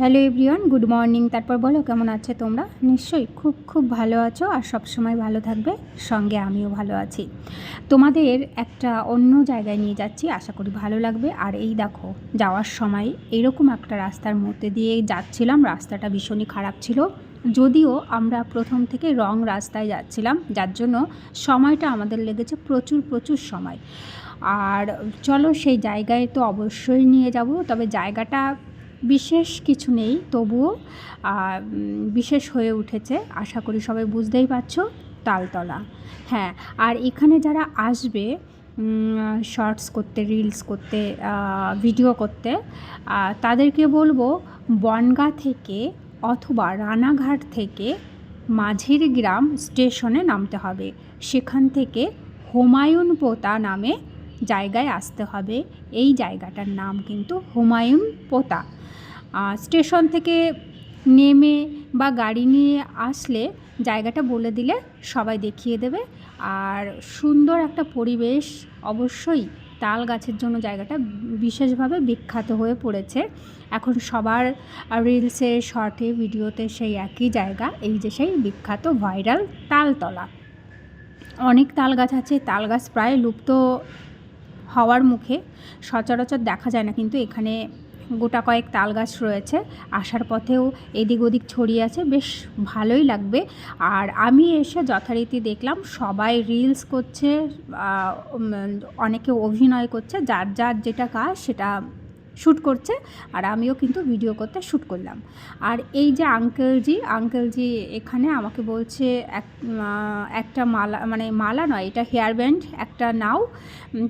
Hello everyone, good morning. তারপর বলো, কেমন আছে তোমরা? নিশ্চয়ই খুব খুব ভালো আছো আর সব সময় ভালো থাকবে। সঙ্গে আমিও ভালো আছি। তোমাদের একটা অন্য জায়গায় নিয়ে যাচ্ছি, আশা করি ভালো লাগবে। আর এই দেখো, যাওয়ার সময় এরকম একটা রাস্তার মধ্যে দিয়ে যাচ্ছিলাম, রাস্তাটা ভীষণই খারাপ ছিল। যদিও আমরা প্রথম থেকে রং রাস্তায় যাচ্ছিলাম, যার জন্য সময়টা আমাদের লেগেছে প্রচুর প্রচুর সময়। আর চলো সেই জায়গায় তো অবশ্যই নিয়ে যাব, তবে জায়গাটা বিশেষ কিছু নেই, তবুও বিশেষ হয়ে উঠেছে। আশা করি সবাই বুঝতেই পারছ, তালতলা। হ্যাঁ আর এখানে যারা আসবে শর্টস করতে, রিলস করতে ভিডিও করতে তাদেরকে বলব, বনগা থেকে অথবা রানাঘাট থেকে মাঝের গ্রাম স্টেশনে নামতে হবে। সেখান থেকে হুমায়ুন পোতা নামে জায়গায় আসতে হবে। এই জায়গাটার নাম কিন্তু হুমায়ুন পোতা। স্টেশন থেকে নেমে বা গাড়ি নিয়ে আসলে জায়গাটা বলে দিলে সবাই দেখিয়ে দেবে। আর সুন্দর একটা পরিবেশ অবশ্যই তাল গাছের জন্য জায়গাটা বিশেষভাবে বিখ্যাত হয়ে পড়েছে। এখন সবার রিলসে, শর্টে, ভিডিওতে সেই একই জায়গা, এই যে সেই বিখ্যাত ভাইরাল তালতলা। অনেক তাল গাছ আছে, তাল গাছ প্রায় লুপ্ত হওয়ার মুখে সচরাচর দেখা যায় না, কিন্তু এখানে গোটা কয়েক তাল গাছ রয়েছে। আসার পথেও এদিক ওদিক ছড়িয়ে আছে, বেশ ভালোই লাগবে। আর আমি এসে যথারীতি দেখলাম, সবাই রিলস করছে অনেকে অভিনয় করছে, যার যার যেটা কাজ সেটা শ্যুট করছে আর আমিও কিন্তু ভিডিও করতে শ্যুট করলাম। আর এই যে আঙ্কেলজি আঙ্কেলজি এখানে আমাকে বলছে এক একটা মালা মানে মালা নয়, এটা হেয়ার ব্যান্ড একটা নাও।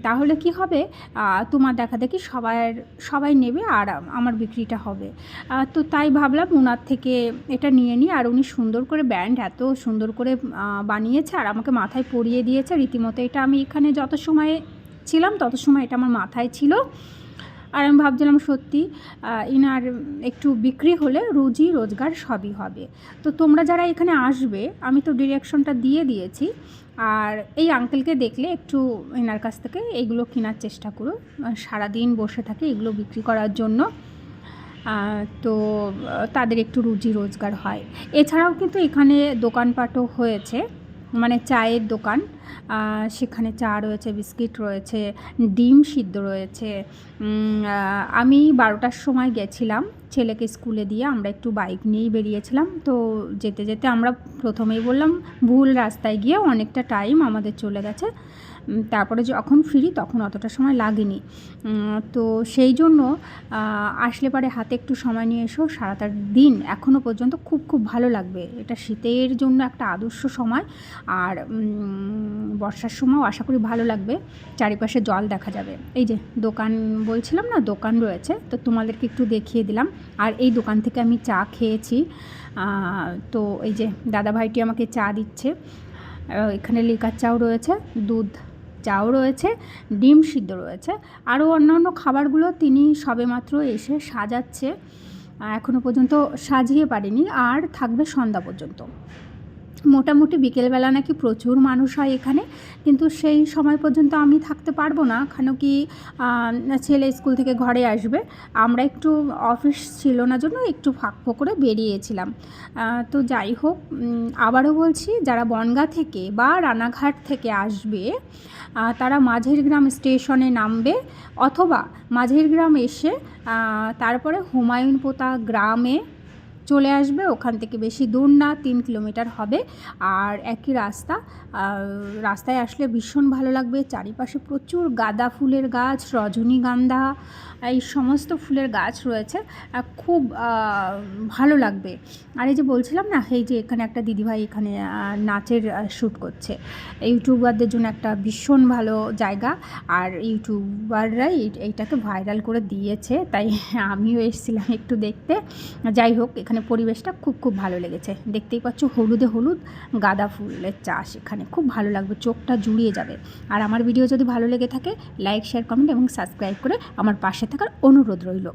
তাহলে কি হবে? তোমার দেখা দেখি সবার সবাই নেবে আর আমার বিক্রিটা হবে। তো তাই ভাবলাম ওনার থেকে এটা নিয়ে নিই। আর উনি সুন্দর করে ব্যান্ড এত সুন্দর করে বানিয়েছে আর আমাকে মাথায় পরিয়ে দিয়েছে। রীতিমতো এটা আমি এখানে যত সময় ছিলাম, তত সময় এটা আমার মাথায় ছিল। আর আমি ভাবছিলাম সত্যি ইনার একটু বিক্রি হলে রুজি রোজগার সবই হবে। তো তোমরা যারা এখানে আসবে, আমি তো ডিরেকশনটা দিয়ে দিয়েছি, আর এই আঙ্কেলকে দেখলে একটু এনার কাছ থেকে এইগুলো কেনার চেষ্টা করো। সারাদিন বসে থাকে এগুলো বিক্রি করার জন্য। তো তাদের একটু রুজি রোজগার হয়। এছাড়াও কিন্তু এখানে দোকানপাটও হয়েছে। মানে চায়ের দোকান সেখানে চা রয়েছে, বিস্কিট রয়েছে, ডিম সিদ্ধ রয়েছে। আমি বারোটার সময় গেছিলাম ছেলেকে স্কুলে দিয়ে, আমরা একটু বাইক নিয়েই বেরিয়েছিলাম। তো যেতে যেতে আমরা প্রথমেই বললাম, ভুল রাস্তায় গিয়ে অনেকটা টাইম আমাদের চলে গেছে। তারপরে যখন ফিরি তখন অতটা সময় লাগেনি। তো সেই জন্য আসলে পারে হাতে একটু সময় নিয়ে এসো সারাটা দিন এখনও পর্যন্ত খুব খুব ভালো লাগবে। এটা শীতের জন্য একটা আদর্শ সময়। আর বর্ষার সময়ও আশা করি ভালো লাগবে। চারিপাশে জল দেখা যাবে। এই যে দোকান বলছিলাম না, দোকান রয়েছে, তো তোমাদেরকে একটু দেখিয়ে দিলাম। আর এই দোকান থেকে আমি চা খেয়েছি। তো এই যে দাদা ভাইটি আমাকে চা দিচ্ছে। এখানে লিকার চাও রয়েছে, দুধ চাও রয়েছে, ডিম সিদ্ধ রয়েছে। আরও অন্যান্য খাবারগুলো তিনি সবেমাত্র এসে সাজাচ্ছে। এখনও পর্যন্ত সাজিয়ে পারেনি। আর থাকবে সন্ধ্যা পর্যন্ত। মোটামুটি বিকেলবেলা নাকি প্রচুর মানুষ হয় এখানে, কিন্তু সেই সময় পর্যন্ত আমি থাকতে পারব না। কেন কি ছেলে স্কুল থেকে ঘরে আসবে। আমরা একটু অফিস ছিল না জন্য একটু ফাঁক করে বেরিয়েছিলাম। তো যাই হোক আবারও বলছি, যারা বনগা থেকে বা রানাঘাট থেকে আসবে তারা মাঝের গ্রাম স্টেশনে নামবে অথবা মাঝের গ্রাম এসে তারপরে হুমায়ুন পোতা গ্রামে চলে আসবে, ওখান থেকে বেশি দূর না, তিন কিলোমিটার হবে। আর একই রাস্তা রাস্তায় আসলে ভীষণ ভালো লাগবে। চারিপাশে প্রচুর গাঁদা ফুলের গাছ, রজনীগন্ধা, এই সমস্ত ফুলের গাছ রয়েছে। খুব ভালো লাগবে। আর এই যে বলছিলাম না, এই যে এখানে একটা দিদিভাই এখানে নাচের শ্যুট করছে। ইউটিউবারদের জন্য একটা ভীষণ ভালো জায়গা। আর ইউটিউবাররাই এই- এইটাকে ভাইরাল করে দিয়েছে। তাই আমিও এসেছিলাম একটু দেখতে। যাই হোক, এখানে পরিবেশটা খুব খুব ভালো লেগেছে। দেখতেই পাচ্ছ হলুদে হলুদ গাঁদা ফুলের চাষ এখানে। খুব ভালো লাগবে, চোখটা জুড়িয়ে যাবে। আর আমার ভিডিও যদি ভালো লেগে থাকে লাইক শেয়ার কমেন্ট এবং সাবস্ক্রাইব করে আমার পাশে থাকার অনুরোধ রইল।